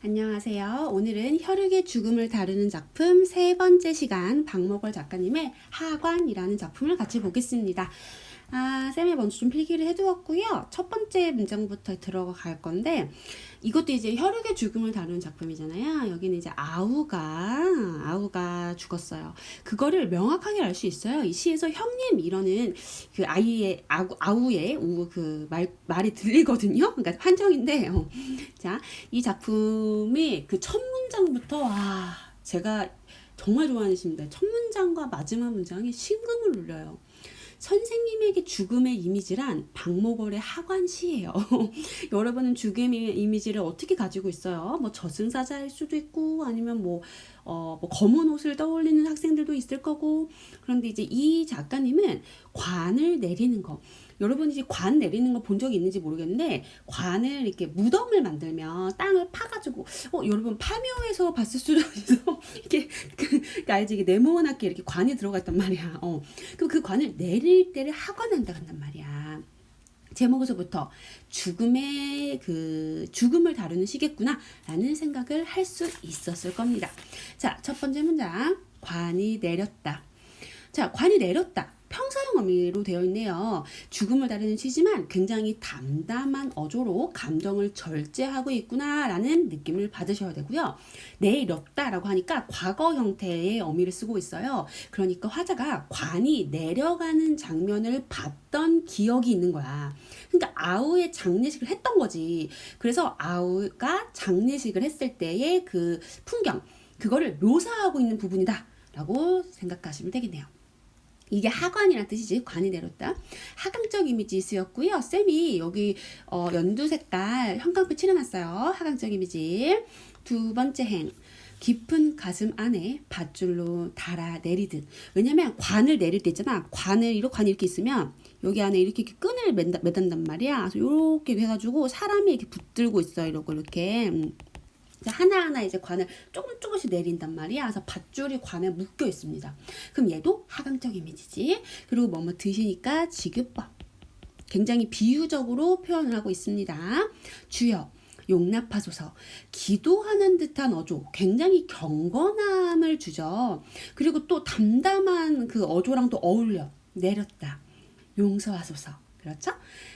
안녕하세요. 오늘은 혈육의 죽음을 다루는 작품 세 번째 시간 박목월 작가님의 하관이라는 작품을 같이 보겠습니다. 아, 쌤이 먼저 좀 필기를 해두었고요. 첫 번째 문장부터 들어갈 건데 이것도 이제 혈육의 죽음을 다루는 작품이잖아요. 여기는 이제 아우가 아우가 죽었어요. 그거를 명확하게 알 수 있어요. 이 시에서 형님 이러는 그 아이의 아우, 아우의 우, 그 말, 말이 들리거든요. 그러니까 한정인데 어. 자, 이 작품이 그 첫 문장부터 와 제가 정말 좋아하는 시입니다. 첫 문장과 마지막 문장이 심금을 울려요. 선생님에게 죽음의 이미지란 박목월의 하관시예요. 여러분은 죽음의 이미지를 어떻게 가지고 있어요? 뭐 저승사자일 수도 있고 아니면 뭐, 어, 뭐 검은 옷을 떠올리는 학생들도 있을 거고 그런데 이제 이 작가님은 관을 내리는 거 여러분이 이제 관 내리는 거 본 적이 있는지 모르겠는데 관을 이렇게 무덤을 만들면 땅을 파가지고 어 여러분 파묘에서 봤을 수도 있어 이렇게 그, 그 알지 이게 네모나게 이렇게 관이 들어갔단 말이야 어 그럼 그 관을 내릴 때를 하관한다 한단 말이야 제목에서부터 죽음의 그 죽음을 다루는 시겠구나 라는 생각을 할 수 있었을 겁니다. 자, 첫 번째 문장 관이 내렸다. 자, 관이 내렸다. 평사형 어미로 되어 있네요. 죽음을 다루는 시지만 굉장히 담담한 어조로 감정을 절제하고 있구나라는 느낌을 받으셔야 되고요. 내렸다라고 하니까 과거 형태의 어미를 쓰고 있어요. 그러니까 화자가 관이 내려가는 장면을 봤던 기억이 있는 거야. 그러니까 아우의 장례식을 했던 거지. 그래서 아우가 장례식을 했을 때의 그 풍경, 그거를 묘사하고 있는 부분이다. 라고 생각하시면 되겠네요. 이게 하관이란 뜻이지 관이 내렸다. 하강적 이미지 쓰였고요. 쌤이 여기 어, 연두 색깔 형광빛 칠해놨어요. 하강적 이미지. 두 번째 행. 깊은 가슴 안에 밧줄로 달아 내리듯. 왜냐면 관을 내릴 때 있잖아. 관을 이렇게 관이 이렇게 있으면 여기 안에 이렇게, 이렇게 끈을 매단, 매단단 말이야. 그래서 이렇게 해가지고 사람이 이렇게 붙들고 있어 이러고 이렇게 음. 하나하나 이제 관을 조금 조금씩 내린단 말이야. 그래서 밧줄이 관에 묶여 있습니다. 그럼 얘도 하강적 이미지지. 그리고 뭐뭐 드시니까 지교법. 굉장히 비유적으로 표현을 하고 있습니다. 주여. 용납하소서. 기도하는 듯한 어조. 굉장히 경건함을 주죠. 그리고 또 담담한 그 어조랑 또 어울려. 내렸다. 용서하소서. 그렇죠?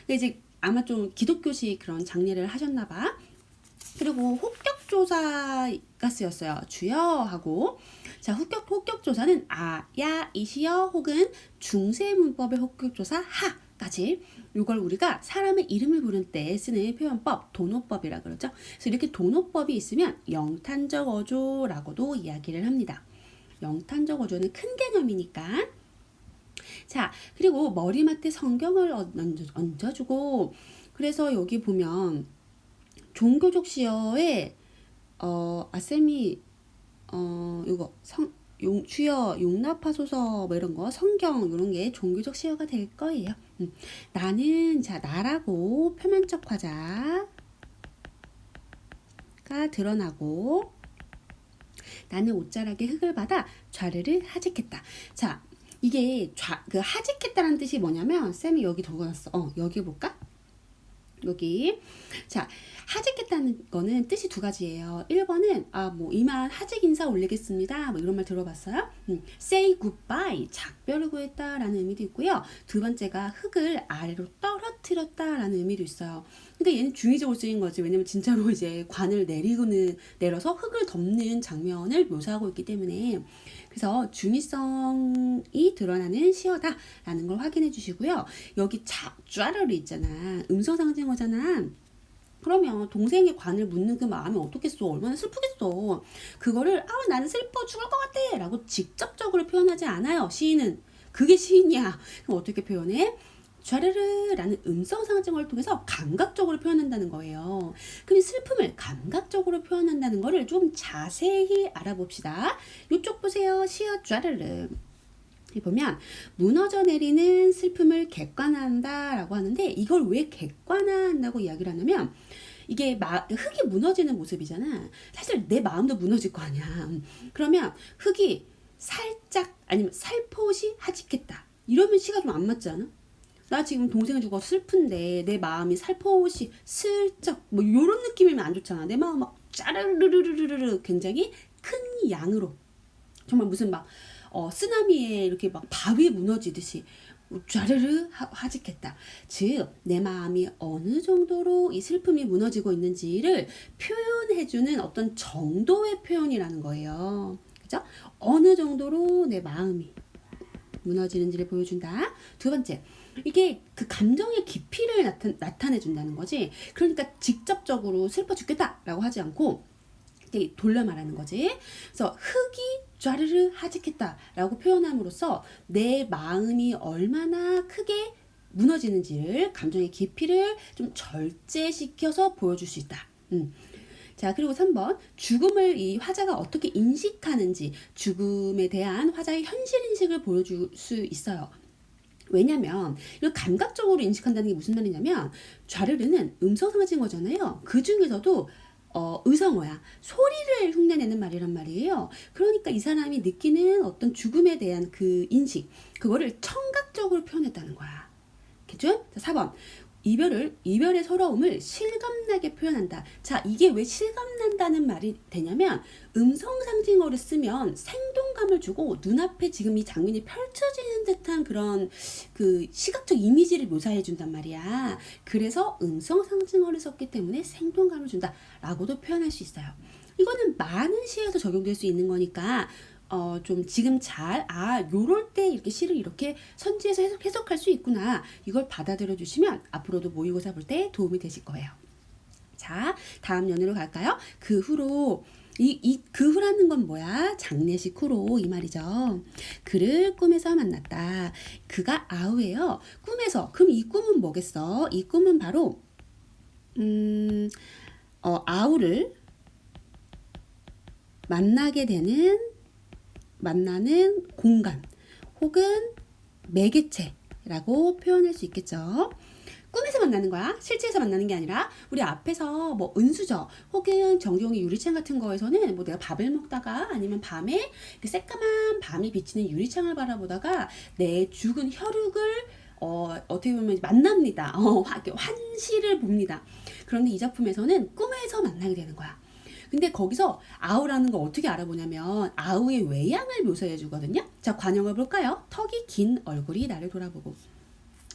이제 아마 좀 기독교식 그런 장례를 하셨나 봐. 그리고 혹격 조사가 쓰였어요. 주여 하고 자 혹격 혹격조사는 아 야 이시여 혹은 중세 문법의 혹격조사 하 까지 이걸 우리가 사람의 이름을 부를 때 쓰는 표현법 도노법이라 그러죠. 그래서 이렇게 도노법이 있으면 영탄적 어조라고도 이야기를 합니다. 영탄적 어조는 큰 개념이니까 자 그리고 머리맡에 성경을 얹어, 얹어주고 그래서 여기 보면 종교적 시어에 어 아 쌤이 어 이거 성 용, 주여 용납하소서 뭐 이런 거 성경 이런 게 종교적 시어가 될 거예요. 음. 나는 자 나라고 표면적 화자가 드러나고 나는 옷자락에 흙을 받아 좌르르 하직했다. 자 이게 좌, 그 하직했다라는 뜻이 뭐냐면 쌤이 여기 적어놨어. 어 여기 볼까? 여기 자 하직했다는 거는 뜻이 두 가지예요. 1번은 아 뭐 이만 하직 인사 올리겠습니다. 뭐 이런 말 들어봤어요? 음, say goodbye 작별을 구했다라는 의미도 있고요. 두 번째가 흙을 아래로 떨어뜨렸다라는 의미도 있어요. 그러니까 얘는 중의적으로 쓰인 거지. 왜냐면 진짜로 이제 관을 내리고는 내려서 흙을 덮는 장면을 묘사하고 있기 때문에 그래서 중의성이 드러나는 시어다라는 걸 확인해 주시고요. 여기 자, 쫘르르 있잖아. 음성 상징어잖아. 그러면 동생의 관을 묻는 그 마음이 어떻겠어? 얼마나 슬프겠어? 그거를 아 나는 슬퍼 죽을 것 같아 라고 직접적으로 표현하지 않아요. 시인은 그게 시인이야. 그럼 어떻게 표현해? 촤르르라는 음성 상징어를 통해서 감각적으로 표현한다는 거예요. 그럼 슬픔을 감각적으로 표현한다는 거를 좀 자세히 알아봅시다. 이쪽 보세요. 시어 촤르르. 보면 무너져 내리는 슬픔을 객관화한다라고 하는데 이걸 왜 객관화한다고 이야기를 하냐면 이게 마, 흙이 무너지는 모습이잖아. 사실 내 마음도 무너질 거 아니야. 그러면 흙이 살짝 아니면 살포시 하직했다. 이러면 시가 좀 안 맞지 않아? 나 지금 동생 죽어서 슬픈데 내 마음이 살포시 슬쩍 뭐 요런 느낌이면 안 좋잖아. 내 마음 막 짜르르르르르르 굉장히 큰 양으로 정말 무슨 막 어, 쓰나미에 이렇게 막 바위 무너지듯이 쫘르르 하- 하직했다. 즉, 내 마음이 어느 정도로 이 슬픔이 무너지고 있는지를 표현해주는 어떤 정도의 표현이라는 거예요. 그죠? 어느 정도로 내 마음이 무너지는지를 보여준다. 두 번째, 이게 그 감정의 깊이를 나타, 나타내 준다는 거지. 그러니까 직접적으로 슬퍼 죽겠다라고 하지 않고 이렇게 돌려 말하는 거지. 그래서 흙이 쫘르르 하직했다라고 표현함으로써 내 마음이 얼마나 크게 무너지는지를 감정의 깊이를 좀 절제시켜서 보여줄 수 있다. 음. 자, 그리고 3번. 죽음을 이 화자가 어떻게 인식하는지, 죽음에 대한 화자의 현실 인식을 보여줄 수 있어요. 왜냐면, 이걸 감각적으로 인식한다는 게 무슨 말이냐면, 좌르르는 음성 상징어잖아요. 그 중에서도 어, 의성어야. 소리를 흉내내는 말이란 말이에요. 그러니까 이 사람이 느끼는 어떤 죽음에 대한 그 인식, 그거를 청각적으로 표현했다는 거야. 겠죠? 자, 4번. 이별을, 이별의 서러움을 실감나게 표현한다. 자, 이게 왜 실감난다는 말이 되냐면, 음성 상징어를 쓰면 생동감을 주고 눈앞에 지금 이 장면이 펼쳐지는 듯한 그런 그 시각적 이미지를 묘사해 준단 말이야. 그래서 음성 상징어를 썼기 때문에 생동감을 준다라고도 표현할 수 있어요. 이거는 많은 시에서 적용될 수 있는 거니까 어, 좀 지금 잘, 아, 요럴 때 이렇게 시를 이렇게 선지해서 해석, 해석할 수 있구나. 이걸 받아들여 주시면 앞으로도 모의고사 볼 때 도움이 되실 거예요. 자, 다음 연으로 갈까요? 그 후로, 이, 이, 그 후라는 건 뭐야? 장례식 후로 이 말이죠. 그를 꿈에서 만났다. 그가 아우예요. 꿈에서. 그럼 이 꿈은 뭐겠어? 이 꿈은 바로, 음, 어, 아우를 만나게 되는 만나는 공간 혹은 매개체라고 표현할 수 있겠죠. 꿈에서 만나는 거야. 실제에서 만나는 게 아니라 우리 앞에서 뭐 은수저 혹은 정경이 유리창 같은 거에서는 뭐 내가 밥을 먹다가 아니면 밤에 그 새까만 밤이 비치는 유리창을 바라보다가 내 죽은 혈육을 어, 어떻게 보면 만납니다. 어, 환시를 봅니다. 그런데 이 작품에서는 꿈에서 만나게 되는 거야. 근데 거기서 아우라는 거 어떻게 알아보냐면 아우의 외양을 묘사해 주거든요. 자, 관영을 볼까요? 턱이 긴 얼굴이 나를 돌아보고.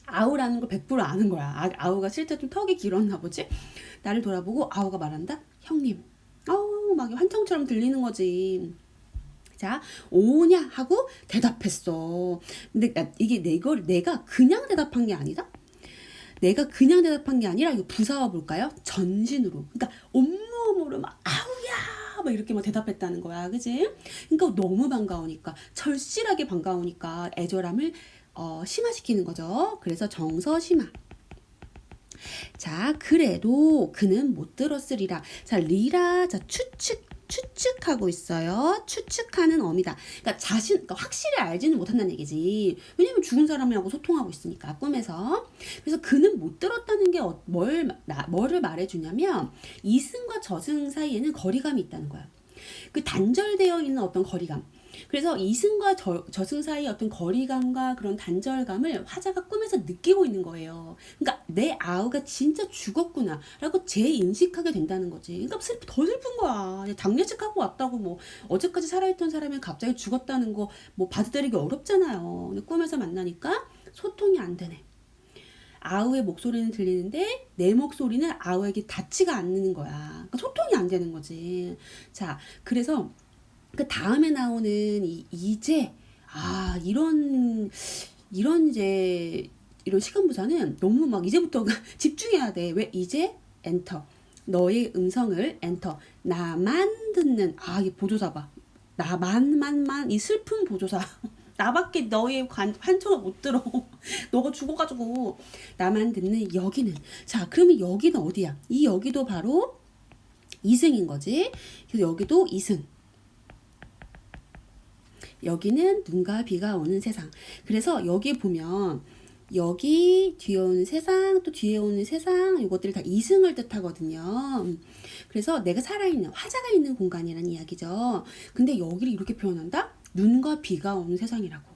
아우라는 걸 100% 아는 거야. 아, 아우가 실제 좀 턱이 길었나 보지? 나를 돌아보고 아우가 말한다? 형님. 아우, 막 환청처럼 들리는 거지. 자, 오냐? 하고 대답했어. 근데 나- 이게 내 걸, 내가 그냥 대답한 게 아니다? 내가 그냥 대답한 게 아니라 이거 부사와 볼까요? 전신으로. 그러니까 온몸으로 막 아우야 막 이렇게 막 대답했다는 거야. 그지? 그러니까 너무 반가우니까 절실하게 반가우니까 애절함을 어, 심화시키는 거죠. 그래서 정서 심화. 자, 그래도 그는 못 들었으리라. 자, 리라, 자, 추측, 추측하고 있어요. 추측하는 어미다. 그러니까 자신, 그러니까 확실히 알지는 못한다는 얘기지. 왜냐면 죽은 사람하고 소통하고 있으니까, 꿈에서. 그래서 그는 못 들었다는 게 어- 뭘, 나- 뭐를 말해주냐면, 이승과 저승 사이에는 거리감이 있다는 거야. 그 단절되어 있는 어떤 거리감. 그래서 이승과 저, 저승 사이의 어떤 거리감과 그런 단절감을 화자가 꿈에서 느끼고 있는 거예요. 그러니까 내 아우가 진짜 죽었구나 라고 재인식하게 된다는 거지. 그러니까 슬, 더 슬픈 거야. 장례식 하고 왔다고 뭐 어제까지 살아있던 사람이 갑자기 죽었다는 거 뭐 받아들이기 어렵잖아요. 근데 꿈에서 만나니까 소통이 안 되네. 아우의 목소리는 들리는데 내 목소리는 아우에게 닿지가 않는 거야. 그러니까 소통이 안 되는 거지. 자, 그래서 그 다음에 나오는 이 이제 아 이런 이런 이제 이런 시간 부사는 너무 막 이제부터 집중해야 돼. 왜? 이제 엔터. 너의 음성을 엔터. 나만 듣는 아 이 보조사 봐. 나만만만 이 슬픈 보조사. 나밖에 너의 관, 환청을 못 들어. 너가 죽어가지고. 나만 듣는 여기는. 자 그러면 여기는 어디야? 이 여기도 바로 이승인 거지. 그래서 여기도 이승 여기는 눈과 비가 오는 세상. 그래서 여기 보면 여기 뒤에 오는 세상 또 뒤에 오는 세상 이것들이 다 이승을 뜻하거든요. 그래서 내가 살아있는 화자가 있는 공간이라는 이야기죠. 근데 여기를 이렇게 표현한다? 눈과 비가 오는 세상이라고.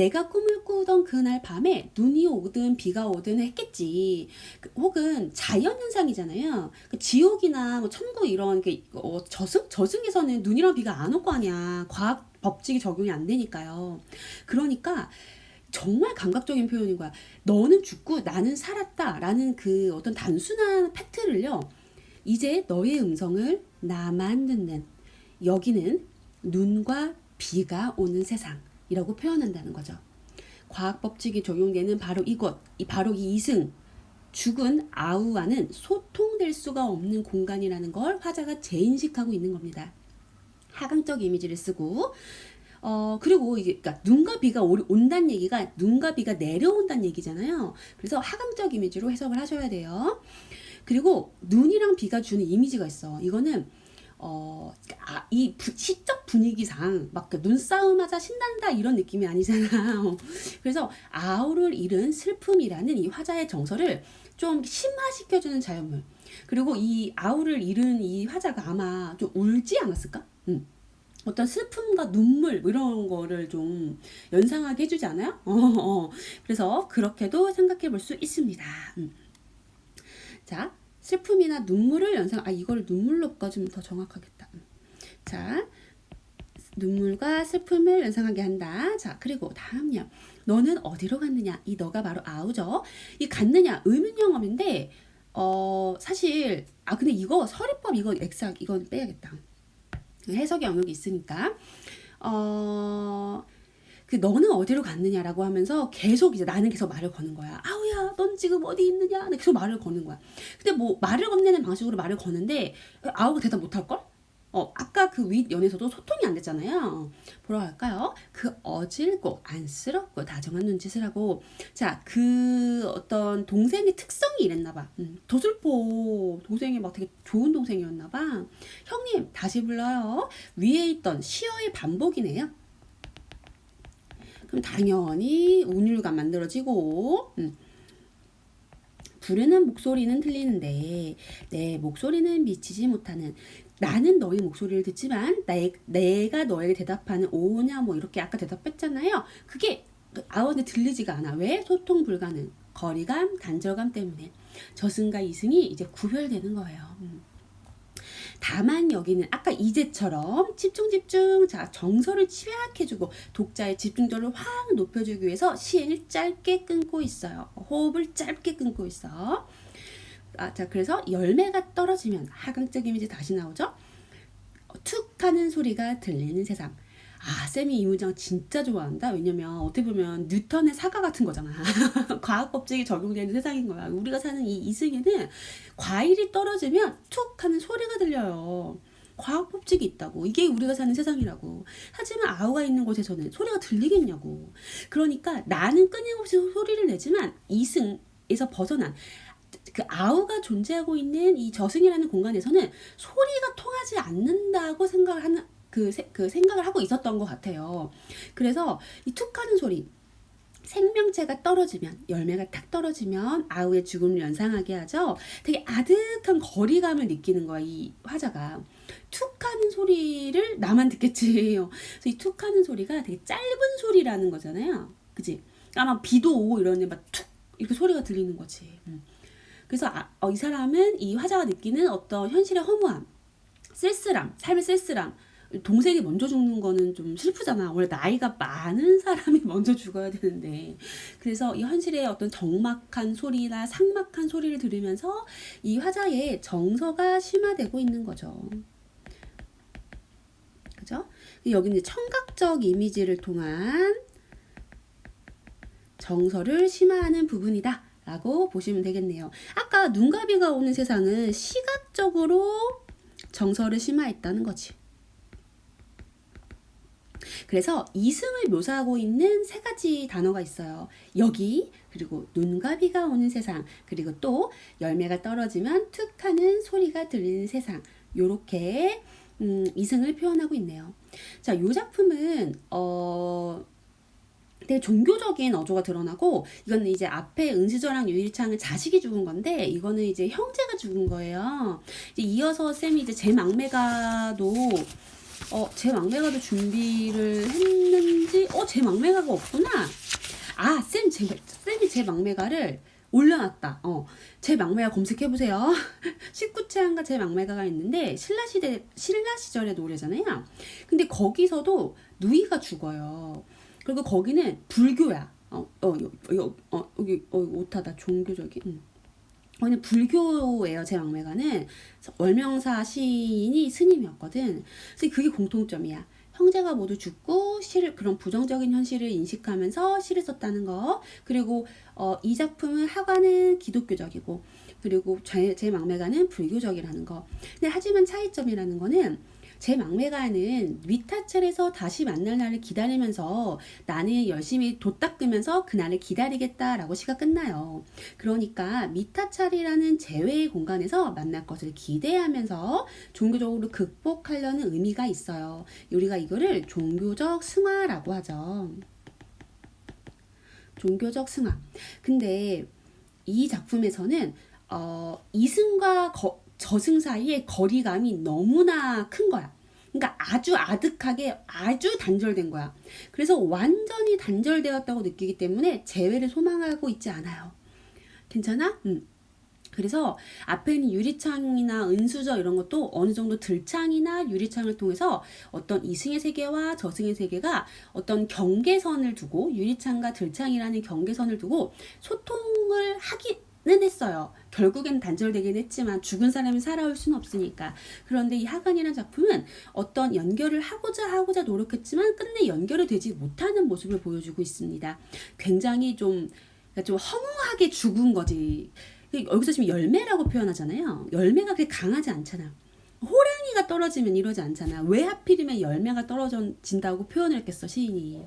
내가 꿈을 꾸던 그날 밤에 눈이 오든 비가 오든 했겠지. 그, 혹은 자연 현상이잖아요. 그 지옥이나 뭐 천국 이런 게 어, 저승 저승에서는 눈이랑 비가 안 올 거 아니야. 과학 법칙이 적용이 안 되니까요. 그러니까 정말 감각적인 표현인 거야. 너는 죽고 나는 살았다 라는 그 어떤 단순한 팩트를요. 이제 너의 음성을 나만 듣는 여기는 눈과 비가 오는 세상 이라고 표현한다는 거죠. 과학 법칙이 적용되는 바로 이곳, 이 바로 이 이승 죽은 아우와는 소통될 수가 없는 공간이라는 걸 화자가 재인식하고 있는 겁니다. 하강적 이미지를 쓰고 어 그리고 이게 그러니까 눈과 비가 오, 온다는 얘기가 눈과 비가 내려온다는 얘기잖아요. 그래서 하강적 이미지로 해석을 하셔야 돼요. 그리고 눈이랑 비가 주는 이미지가 있어. 이거는 어, 아, 이 부, 시적 분위기상 막그 눈싸움하자 신난다 이런 느낌이 아니잖아. 그래서 아우를 잃은 슬픔이라는 이 화자의 정서를 좀 심화시켜주는 자연물. 그리고 이 아우를 잃은 이 화자가 아마 좀 울지 않았을까? 음. 어떤 슬픔과 눈물 뭐 이런 거를 좀 연상하게 해주지 않아요? 어, 어. 그래서 그렇게도 생각해 볼 수 있습니다. 음. 자, 슬픔이나 눈물을 연상, 아, 이거를 눈물로 바꿔주면 더 정확하겠다. 음. 자, 눈물과 슬픔을 연상하게 한다. 자, 그리고 다음요. 너는 어디로 갔느냐? 이 너가 바로 아우죠. 이 갔느냐? 의문영어인데, 어, 사실, 아, 근데 이거 서리법, 이거 엑삭, 이건 빼야겠다. 해석의 영역이 있으니까. 어, 그 너는 어디로 갔느냐라고 하면서 계속 이제 나는 계속 말을 거는 거야. 아우야, 넌 지금 어디 있느냐? 나 계속 말을 거는 거야. 근데 뭐 말을 건네는 방식으로 말을 거는데 아우가 대답 못할 걸? 어, 아까 그 윗 연에서도 소통이 안 됐잖아요. 뭐라 할까요? 그 어질고 안쓰럽고 다정한 눈짓을 하고 자, 그 어떤 동생의 특성이 이랬나 봐. 음, 도슬포 동생이 막 되게 좋은 동생이었나 봐. 형님, 다시 불러요. 위에 있던 시어의 반복이네요. 그럼 당연히 운율감 만들어지고 음. 부르는 목소리는 들리는데 내 목소리는 미치지 못하는 나는 너의 목소리를 듣지만 내, 내가 너에게 대답하는 오냐 뭐 이렇게 아까 대답했잖아요. 그게 아원에 들리지가 않아. 왜? 소통 불가능. 거리감, 단절감 때문에 저승과 이승이 이제 구별되는 거예요. 음. 다만 여기는 아까 이제처럼 집중 집중 자 정서를 취약해주고 독자의 집중도를 확 높여주기 위해서 시행을 짧게 끊고 있어요. 호흡을 짧게 끊고 있어. 아, 자 그래서 열매가 떨어지면 하강적 이미지 다시 나오죠. 툭 하는 소리가 들리는 세상. 아, 쌤이 이 문장 진짜 좋아한다. 왜냐면 어떻게 보면 뉴턴의 사과 같은 거잖아. 과학 법칙이 적용되는 세상인 거야. 우리가 사는 이 이승에는 과일이 떨어지면 툭 하는 소리가 들려요. 과학 법칙이 있다고. 이게 우리가 사는 세상이라고. 하지만 아우가 있는 곳에서는 소리가 들리겠냐고. 그러니까 나는 끊임없이 소리를 내지만 이승에서 벗어난 그 아우가 존재하고 있는 이 저승이라는 공간에서는 소리가 통하지 않는다고 생각을 하는 그, 세, 그 생각을 하고 있었던 것 같아요. 그래서 이 툭 하는 소리, 생명체가 떨어지면 열매가 탁 떨어지면 아우의 죽음을 연상하게 하죠. 되게 아득한 거리감을 느끼는 거야 이 화자가. 툭하는 소리를 나만 듣겠지. 그래서 이 툭하는 소리가 되게 짧은 소리라는 거잖아요. 그지? 아마 비도 오고 이러는데 막툭 이렇게 소리가 들리는 거지. 음. 그래서 아, 어, 이 사람은 이 화자가 느끼는 어떤 현실의 허무함, 쓸쓸함, 삶의 쓸쓸함, 동생이 먼저 죽는 거는 좀 슬프잖아. 원래 나이가 많은 사람이 먼저 죽어야 되는데. 그래서 이 현실의 어떤 적막한 소리나 상막한 소리를 들으면서 이 화자의 정서가 심화되고 있는 거죠. 그죠? 여기 이제 청각적 이미지를 통한 정서를 심화하는 부분이다. 라고 보시면 되겠네요. 아까 눈과 비가 오는 세상은 시각적으로 정서를 심화했다는 거지. 그래서 이승을 묘사하고 있는 세 가지 단어가 있어요. 여기, 그리고 눈과 비가 오는 세상, 그리고 또 열매가 떨어지면 툭 하는 소리가 들리는 세상. 요렇게 음, 이승을 표현하고 있네요. 자, 요 작품은 어 되게 종교적인 어조가 드러나고 이거는 이제 앞에 은시저랑 유일창은 자식이 죽은 건데 이거는 이제 형제가 죽은 거예요. 이제 이어서 쌤이 이제 제 막내가도 어, 제 막내가도 준비를 했는지, 어, 제 막내가가 없구나. 아, 쌤, 제, 쌤이 제 막내가를 올려놨다. 어, 제 막내가 검색해보세요. 19채한가 제 막내가가 있는데, 신라 시대, 신라 시절의 노래잖아요. 근데 거기서도 누이가 죽어요. 그리고 거기는 불교야. 어, 어, 여, 여, 어, 여기, 어, 오타다. 종교적인. 음. 거기는 불교예요, 제 막내가는. 월명사 시인이 스님이었거든. 그래서 그게 공통점이야. 형제가 모두 죽고 시를 그런 부정적인 현실을 인식하면서 시를 썼다는 거. 그리고 어, 이 작품은 하관은 기독교적이고 그리고 제, 제 막내가는 불교적이라는 거. 근데 하지만 차이점이라는 거는 제 막내가는 위타찰에서 다시 만날 날을 기다리면서 나는 열심히 돛 닦으면서 그날을 기다리겠다라고 시가 끝나요. 그러니까 미타찰이라는 제외의 공간에서 만날 것을 기대하면서 종교적으로 극복하려는 의미가 있어요. 우리가 이거를 종교적 승화라고 하죠. 종교적 승화. 근데 이 작품에서는 어, 이승과 거, 저승 사이의 거리감이 너무나 큰 거야. 그러니까 아주 아득하게 아주 단절된 거야. 그래서 완전히 단절되었다고 느끼기 때문에 재회를 소망하고 있지 않아요. 괜찮아? 응. 그래서 앞에 있는 유리창이나 은수저 이런 것도 어느 정도 들창이나 유리창을 통해서 어떤 이승의 세계와 저승의 세계가 어떤 경계선을 두고 유리창과 들창이라는 경계선을 두고 소통을 하기는 했어요. 결국엔 단절되긴 했지만 죽은 사람이 살아올 수는 없으니까. 그런데 이 하관이라는 작품은 어떤 연결을 하고자 하고자 노력했지만 끝내 연결이 되지 못하는 모습을 보여주고 있습니다. 굉장히 좀, 좀 허무하게 죽은 거지. 여기서 지금 열매라고 표현하잖아요. 열매가 그렇게 강하지 않잖아. 호랑이가 떨어지면 이러지 않잖아. 왜 하필이면 열매가 떨어진다고 표현을 했겠어, 시인이.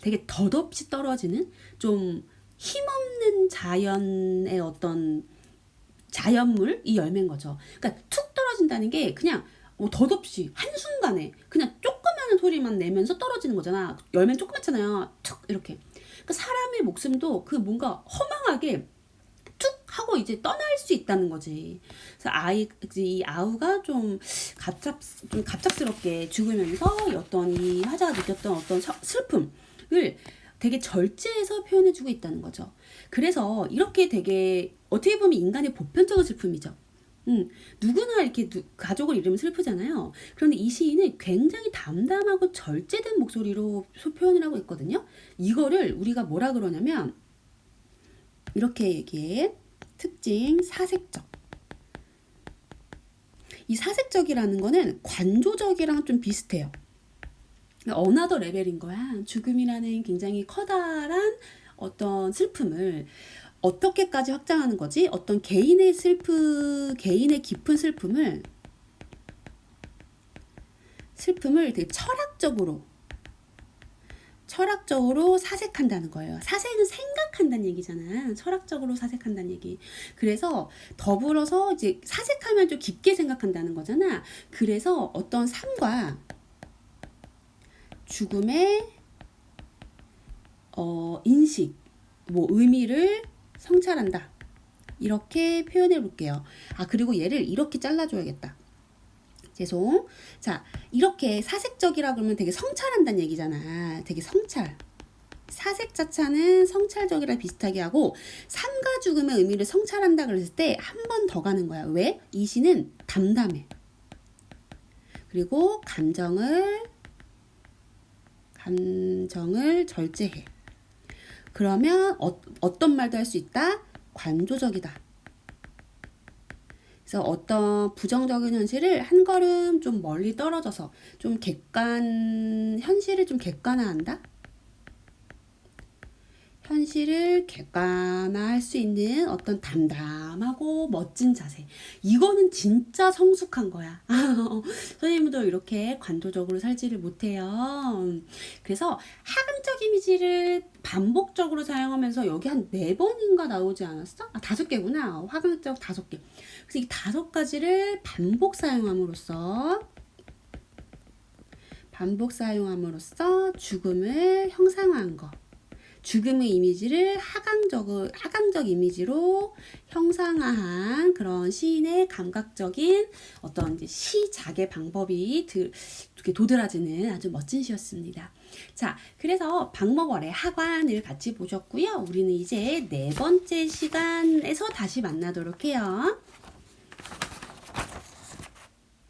되게 덧없이 떨어지는 좀 힘없는 자연의 어떤 자연물 이 열매인 거죠. 그러니까 툭 떨어진다는 게 그냥 뭐 덧없이 한순간에 그냥 조그마한 소리만 내면서 떨어지는 거잖아. 열매는 조그맣잖아요. 툭 이렇게. 그러니까 사람의 목숨도 그 뭔가 허망하게 툭 하고 이제 떠날 수 있다는 거지. 그래서 아이 이 아우가 좀 갑작 좀 갑작스럽게 죽으면서 어떤 이 화자가 느꼈던 어떤 서, 슬픔을 되게 절제해서 표현해주고 있다는 거죠. 그래서 이렇게 되게 어떻게 보면 인간의 보편적인 슬픔이죠. 음, 누구나 이렇게 누, 가족을 잃으면 슬프잖아요. 그런데 이 시인은 굉장히 담담하고 절제된 목소리로 표현을 하고 있거든요. 이거를 우리가 뭐라 그러냐면 이렇게 얘기해. 특징 사색적. 이 사색적이라는 거는 관조적이랑 좀 비슷해요. 어나더 레벨인 거야. 죽음이라는 굉장히 커다란 어떤 슬픔을 어떻게까지 확장하는 거지? 어떤 개인의 슬프, 개인의 깊은 슬픔을 슬픔을 되게 철학적으로 철학적으로 사색한다는 거예요. 사색은 생각한다는 얘기잖아. 철학적으로 사색한다는 얘기. 그래서 더불어서 이제 사색하면 좀 깊게 생각한다는 거잖아. 그래서 어떤 삶과 죽음의 어, 인식, 뭐 의미를 성찰한다. 이렇게 표현해 볼게요. 아, 그리고 얘를 이렇게 잘라줘야겠다. 죄송. 자, 이렇게 사색적이라 그러면 되게 성찰한다는 얘기잖아. 되게 성찰. 사색 자차는 성찰적이랑 비슷하게 하고 삶과 죽음의 의미를 성찰한다 그랬을 때 한 번 더 가는 거야. 왜? 이 시는 담담해. 그리고 감정을 감정을 절제해. 그러면 어, 어떤 말도 할 수 있다? 관조적이다. 그래서 어떤 부정적인 현실을 한 걸음 좀 멀리 떨어져서 좀 객관, 현실을 좀 객관화한다? 현실을 객관화할 수 있는 어떤 담담하고 멋진 자세. 이거는 진짜 성숙한 거야. 선생님도 이렇게 관조적으로 살지를 못해요. 그래서 하강적 이미지를 반복적으로 사용하면서 여기 한 네 번인가 나오지 않았어? 아, 다섯 개구나. 화강적 다섯 개. 그래서 이 다섯 가지를 반복 사용함으로써 반복 사용함으로써 죽음을 형상화한 거. 죽음의 이미지를 하강적 하강적 이미지로 형상화한 그런 시인의 감각적인 어떤 시작의 방법이 들, 이렇게 도드라지는 아주 멋진 시였습니다. 자, 그래서 박목월의 하관을 같이 보셨고요. 우리는 이제 네 번째 시간에서 다시 만나도록 해요.